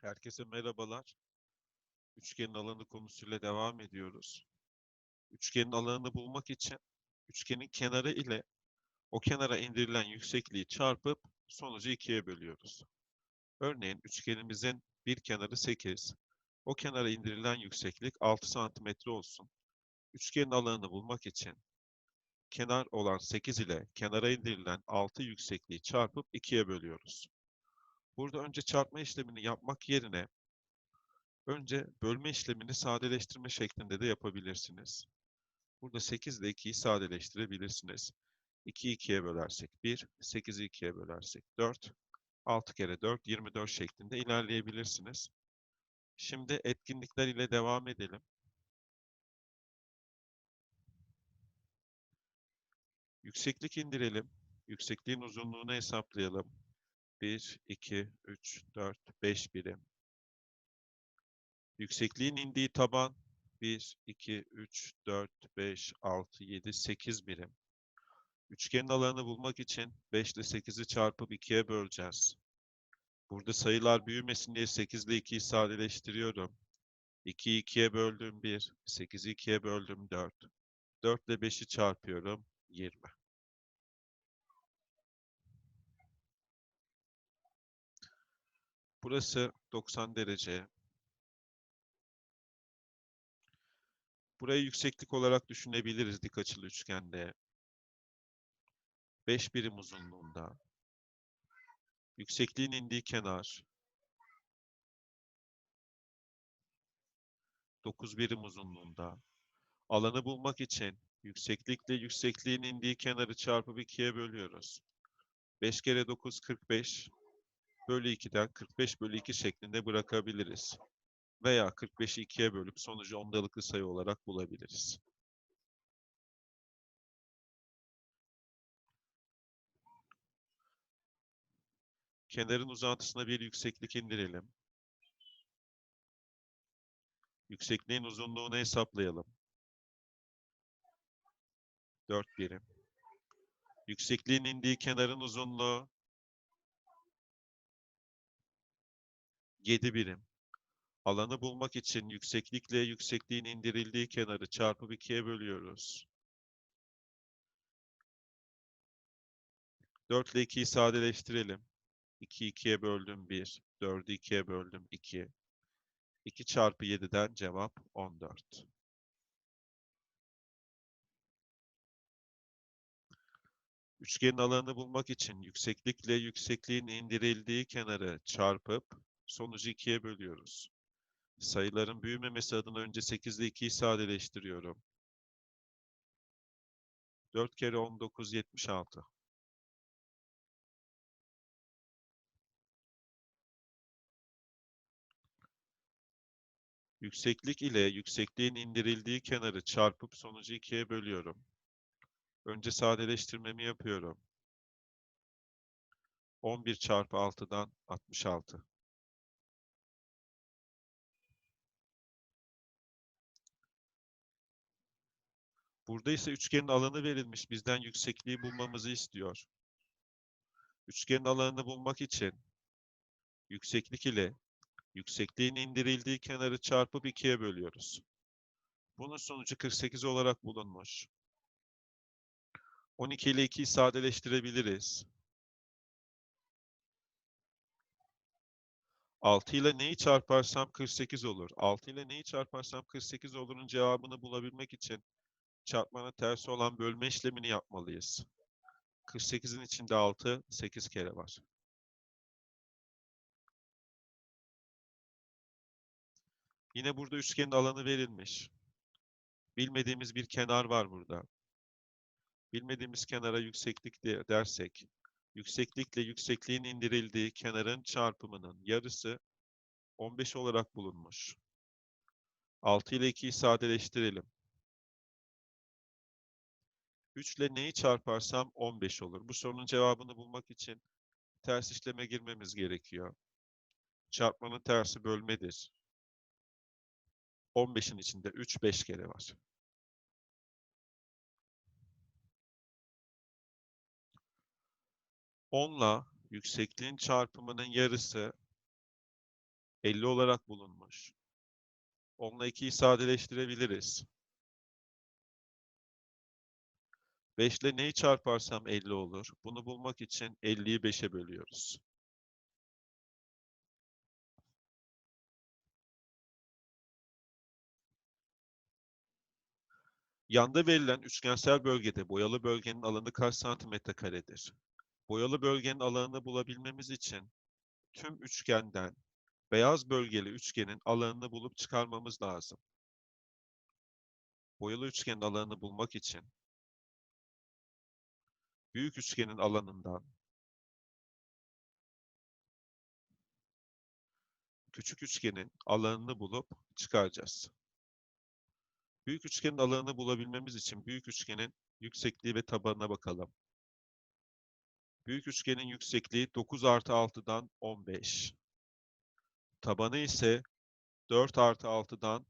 Herkese merhabalar. Üçgenin alanı konusuyla devam ediyoruz. Üçgenin alanını bulmak için üçgenin kenarı ile o kenara indirilen yüksekliği çarpıp sonucu ikiye bölüyoruz. Örneğin üçgenimizin bir kenarı 8, o kenara indirilen yükseklik 6 santimetre olsun. Üçgenin alanını bulmak için kenar olan 8 ile kenara indirilen 6 yüksekliği çarpıp ikiye bölüyoruz. Burada önce çarpma işlemini yapmak yerine önce bölme işlemini sadeleştirme şeklinde de yapabilirsiniz. Burada 8 ile 2'yi sadeleştirebilirsiniz. 2'yi 2'ye bölersek 1, 8'i 2'ye bölersek 4, 6 kere 4, 24 şeklinde ilerleyebilirsiniz. Şimdi etkinlikler ile devam edelim. Yükseklik indirelim. Yüksekliğin uzunluğunu hesaplayalım. 1, 2, 3, 4, 5 birim. Yüksekliğin indiği taban 1, 2, 3, 4, 5, 6, 7, 8 birim. Üçgenin alanını bulmak için 5 ile 8'i çarpıp 2'ye böleceğiz. Burada sayılar büyümesin diye 8 ile 2'yi sadeleştiriyorum. 2'yi 2'ye böldüm 1, 8'i 2'ye böldüm 4. 4 ile 5'i çarpıyorum 20. Burası 90 derece. Burayı yükseklik olarak düşünebiliriz dik açılı üçgende. 5 birim uzunluğunda. Yüksekliğin indiği kenar 9 birim uzunluğunda. Alanı bulmak için yükseklikle yüksekliğin indiği kenarı çarpıp 2'ye bölüyoruz. 5 kere 9 45 bölü 2'den 45 bölü 2 şeklinde bırakabiliriz. Veya 45'i 2'ye bölüp sonucu ondalıklı sayı olarak bulabiliriz. Kenarın uzantısına bir yükseklik indirelim. Yüksekliğin uzunluğunu hesaplayalım. 4 birim. Yüksekliğin indiği kenarın uzunluğu 7 birim. Alanı bulmak için yükseklikle yüksekliğin indirildiği kenarı çarpıp 2'ye bölüyoruz. 4 ile 2'yi sadeleştirelim. 2'yi 2'ye böldüm 1, 4'ü 2'ye böldüm 2. 2 çarpı 7'den cevap 14. Üçgenin alanını bulmak için yükseklikle yüksekliğin indirildiği kenarı çarpıp sonucu 2'ye bölüyoruz. Sayıların büyümemesi adına önce 8 ile 2'yi sadeleştiriyorum. 4 kere 19, 76. Yükseklik ile yüksekliğin indirildiği kenarı çarpıp sonucu 2'ye bölüyorum. Önce sadeleştirmemi yapıyorum. 11 çarpı 6'dan 66. Burada ise üçgenin alanı verilmiş. Bizden yüksekliği bulmamızı istiyor. Üçgenin alanını bulmak için yükseklik ile yüksekliğin indirildiği kenarı çarpıp 2'ye bölüyoruz. Bunun sonucu 48 olarak bulunmuş. 12 ile 2'yi sadeleştirebiliriz. 6 ile neyi çarparsam 48 olur. 6 ile neyi çarparsam 48 olurun cevabını bulabilmek için çarpmanın tersi olan bölme işlemini yapmalıyız. 48'in içinde 6, 8 kere var. Yine burada üçgenin alanı verilmiş. Bilmediğimiz bir kenar var burada. Bilmediğimiz kenara yükseklik de dersek, yükseklikle yüksekliğin indirildiği kenarın çarpımının yarısı 15 olarak bulunmuş. 6 ile 2'yi sadeleştirelim. 3 ile neyi çarparsam 15 olur. Bu sorunun cevabını bulmak için ters işleme girmemiz gerekiyor. Çarpmanın tersi bölmedir. 15'in içinde 3 5 kere var. Onla yüksekliğin çarpımının yarısı 50 olarak bulunmuş. 10'la 2'yi sadeleştirebiliriz. 5 ile neyi çarparsam 50 olur. Bunu bulmak için 50'yi 5'e bölüyoruz. Yanda verilen üçgensel bölgede boyalı bölgenin alanı kaç santimetre karedir? Boyalı bölgenin alanını bulabilmemiz için tüm üçgenden beyaz bölgeli üçgenin alanını bulup çıkarmamız lazım. Boyalı üçgenin alanını bulmak için büyük üçgenin alanından küçük üçgenin alanını bulup çıkaracağız. Büyük üçgenin alanını bulabilmemiz için büyük üçgenin yüksekliği ve tabanına bakalım. Büyük üçgenin yüksekliği 9 artı 6'dan 15. Tabanı ise 4 artı 6'dan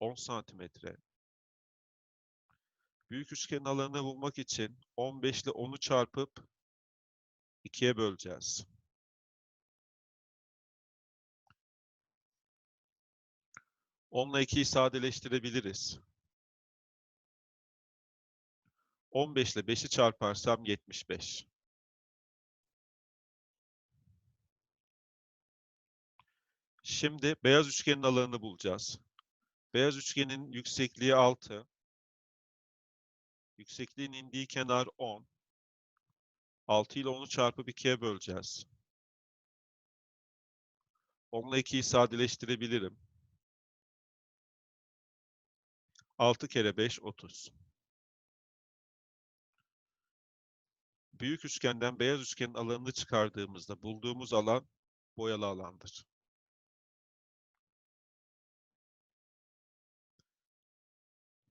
10 santimetre. Büyük üçgenin alanını bulmak için 15 ile 10'u çarpıp 2'ye böleceğiz. Onla 2'yi sadeleştirebiliriz. 15 ile 5'i çarparsam 75. Şimdi beyaz üçgenin alanını bulacağız. Beyaz üçgenin yüksekliği 6. Yüksekliğin indiği kenar 10. 6 ile 10'u çarpıp 2'ye böleceğiz. 10 ile 2'yi sadeleştirebilirim. 6 kere 5, 30. Büyük üçgenden beyaz üçgenin alanını çıkardığımızda bulduğumuz alan boyalı alandır.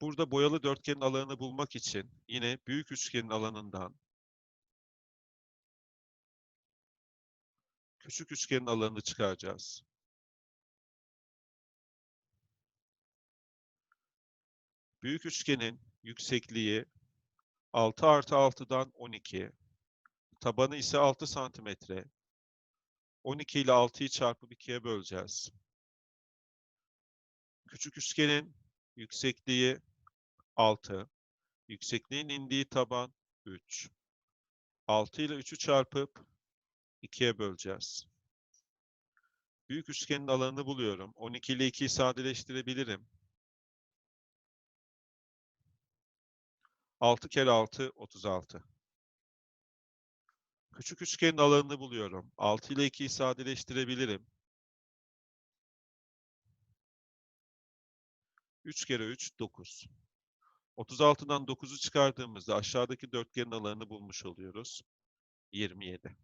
Burada boyalı dörtgenin alanını bulmak için yine büyük üçgenin alanından küçük üçgenin alanını çıkaracağız. Büyük üçgenin yüksekliği 6 artı 6'dan 12. Tabanı ise 6 santimetre. 12 ile 6'yı çarpıp 2'ye böleceğiz. Küçük üçgenin yüksekliği 6. Yüksekliğin indiği taban 3. 6 ile 3'ü çarpıp 2'ye böleceğiz. Büyük üçgenin alanını buluyorum. 12 ile 2'yi sadeleştirebilirim. 6 kere 6, 36. Küçük üçgenin alanını buluyorum. 6 ile 2'yi sadeleştirebilirim. 3 kere 3, 9. 36'dan 9'u çıkardığımızda aşağıdaki dörtgenin alanını bulmuş oluyoruz. 27.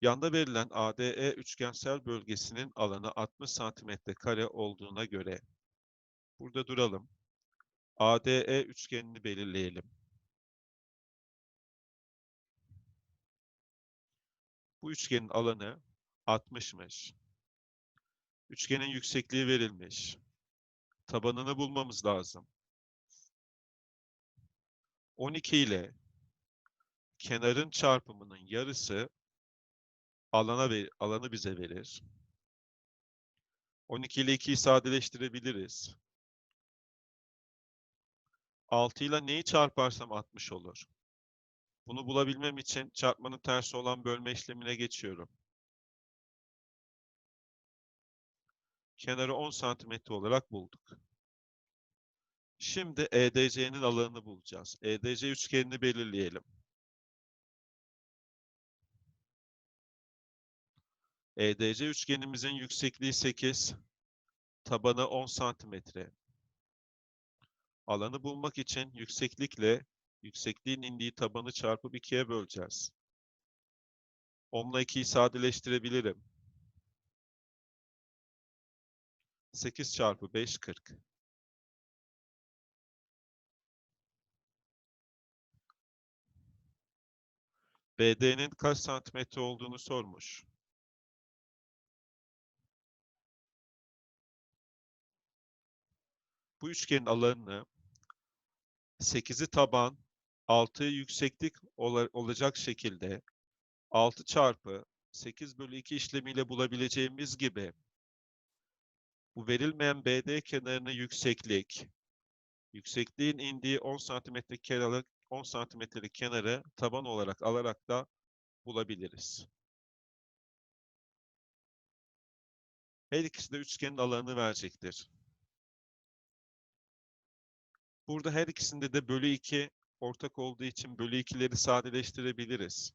Yanda verilen ADE üçgensel bölgesinin alanı 60 santimetre kare olduğuna göre burada duralım. ADE üçgenini belirleyelim. Bu üçgenin alanı 60'mış. Üçgenin yüksekliği verilmiş. Tabanını bulmamız lazım. 12 ile kenarın çarpımının yarısı alana ver, alanı bize verir. 12 ile 2'yi sadeleştirebiliriz. 6 ile neyi çarparsam 60 olur. Bunu bulabilmem için çarpmanın tersi olan bölme işlemine geçiyorum. Kenarı 10 santimetre olarak bulduk. Şimdi EDC'nin alanını bulacağız. EDC üçgenini belirleyelim. EDC üçgenimizin yüksekliği 8, tabanı 10 santimetre. Alanı bulmak için yükseklikle yüksekliğin indiği tabanı çarpıp 2'ye böleceğiz. 10 ile 2'yi sadeleştirebilirim. 8 çarpı 5, 40. BD'nin kaç santimetre olduğunu sormuş. Bu üçgenin alanını 8'i taban, 6'yı yükseklik ola- olacak şekilde 6 çarpı 8 bölü 2 işlemiyle bulabileceğimiz gibi bu verilmeyen BD kenarını yükseklik, yüksekliğin indiği 10 santimetrelik kenarı, 10 santimetrelik kenarı taban olarak alarak da bulabiliriz. Her ikisi de üçgenin alanını verecektir. Burada her ikisinde de bölü 2 ortak olduğu için bölü 2'leri sadeleştirebiliriz.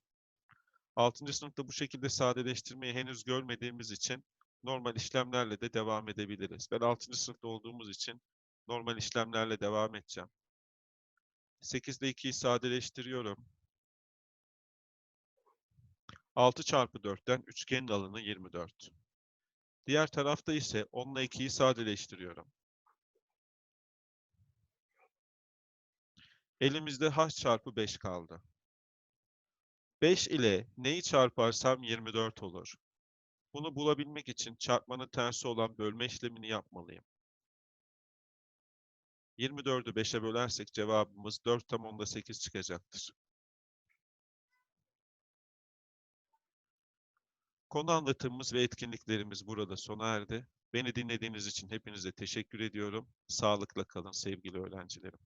6. sınıfta bu şekilde sadeleştirmeyi henüz görmediğimiz için normal işlemlerle de devam edebiliriz. Ben 6. sınıfta olduğumuz için normal işlemlerle devam edeceğim. 8 ile 2'yi sadeleştiriyorum. 6 çarpı 4'ten üçgenin alanı 24. Diğer tarafta ise 10 ile 2'yi sadeleştiriyorum. Elimizde h çarpı 5 kaldı. 5 ile neyi çarparsam 24 olur. Bunu bulabilmek için çarpmanın tersi olan bölme işlemini yapmalıyım. 24'ü 5'e bölersek cevabımız 4 tam onda 8 çıkacaktır. Konu anlatımımız ve etkinliklerimiz burada sona erdi. Beni dinlediğiniz için hepinize teşekkür ediyorum. Sağlıkla kalın sevgili öğrencilerim.